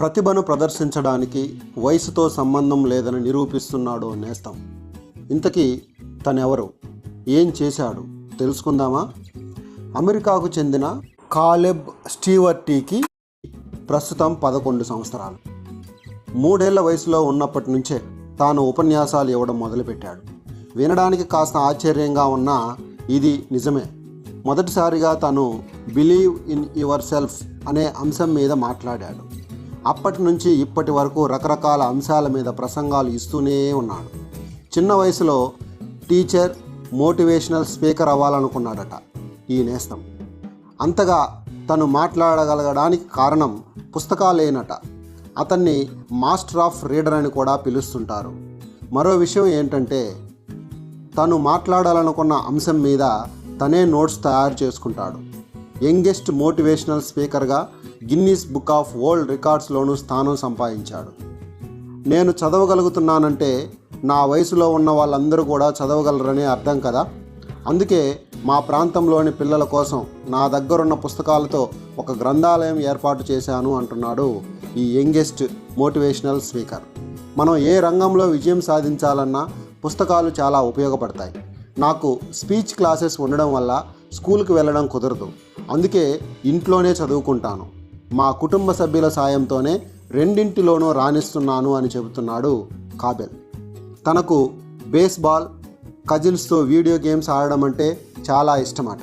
ప్రతిభను ప్రదర్శించడానికి వయసుతో సంబంధం లేదని నిరూపిస్తున్నాడు నేస్తం. ఇంతకీ తనెవరు? ఏం చేశాడు? తెలుసుకుందామా? అమెరికాకు చెందిన కాలెబ్ స్టీవర్టీకి ప్రస్తుతం పదకొండు సంవత్సరాలు. మూడేళ్ళ వయసులో ఉన్నప్పటి నుంచే తాను ఉపన్యాసాలు ఇవ్వడం మొదలుపెట్టాడు. వినడానికి కాస్త ఆశ్చర్యంగా ఉన్నా ఇది నిజమే. మొదటిసారిగా తను బిలీవ్ ఇన్ యువర్ సెల్ఫ్ అనే అంశం మీద మాట్లాడాడు. అప్పటి నుంచి ఇప్పటి వరకు రకరకాల అంశాల మీద ప్రసంగాలు ఇస్తూనే ఉన్నాడు. చిన్న వయసులో టీచర్ మోటివేషనల్ స్పీకర్ అవ్వాలనుకున్నాడట ఈ నేస్తం. అంతగా తను మాట్లాడగలగడానికి కారణం పుస్తకాలేనట. అతన్ని మాస్టర్ ఆఫ్ రీడర్ అని కూడా పిలుస్తుంటారు. మరో విషయం ఏంటంటే తను మాట్లాడాలనుకున్న అంశం మీద తనే నోట్స్ తయారు చేసుకుంటాడు. యంగెస్ట్ మోటివేషనల్ స్పీకర్గా గిన్నీస్ బుక్ ఆఫ్ వరల్డ్ రికార్డ్స్లోనూ స్థానం సంపాదించాడు. నేను చదవగలుగుతున్నానంటే నా వయసులో ఉన్న వాళ్ళందరూ కూడా చదవగలరనే అర్థం కదా? అందుకే మా ప్రాంతంలోని పిల్లల కోసం నా దగ్గరున్న పుస్తకాలతో ఒక గ్రంథాలయం ఏర్పాటు చేశాను అంటున్నాడు ఈ యంగెస్ట్ మోటివేషనల్ స్పీకర్. మనం ఏ రంగంలో విజయం సాధించాలన్నా పుస్తకాలు చాలా ఉపయోగపడతాయి. నాకు స్పీచ్ క్లాసెస్ ఉండడం వల్ల స్కూల్కి వెళ్ళడం కుదరదు. అందుకే ఇంట్లోనే చదువుకుంటాను. మా కుటుంబ సభ్యుల సాయంతోనే రెండింటిలోనూ రాణిస్తున్నాను అని చెబుతున్నాడు కాబెల్. తనకు బేస్బాల్ కజిల్స్తో వీడియో గేమ్స్ ఆడడం అంటే చాలా ఇష్టమట.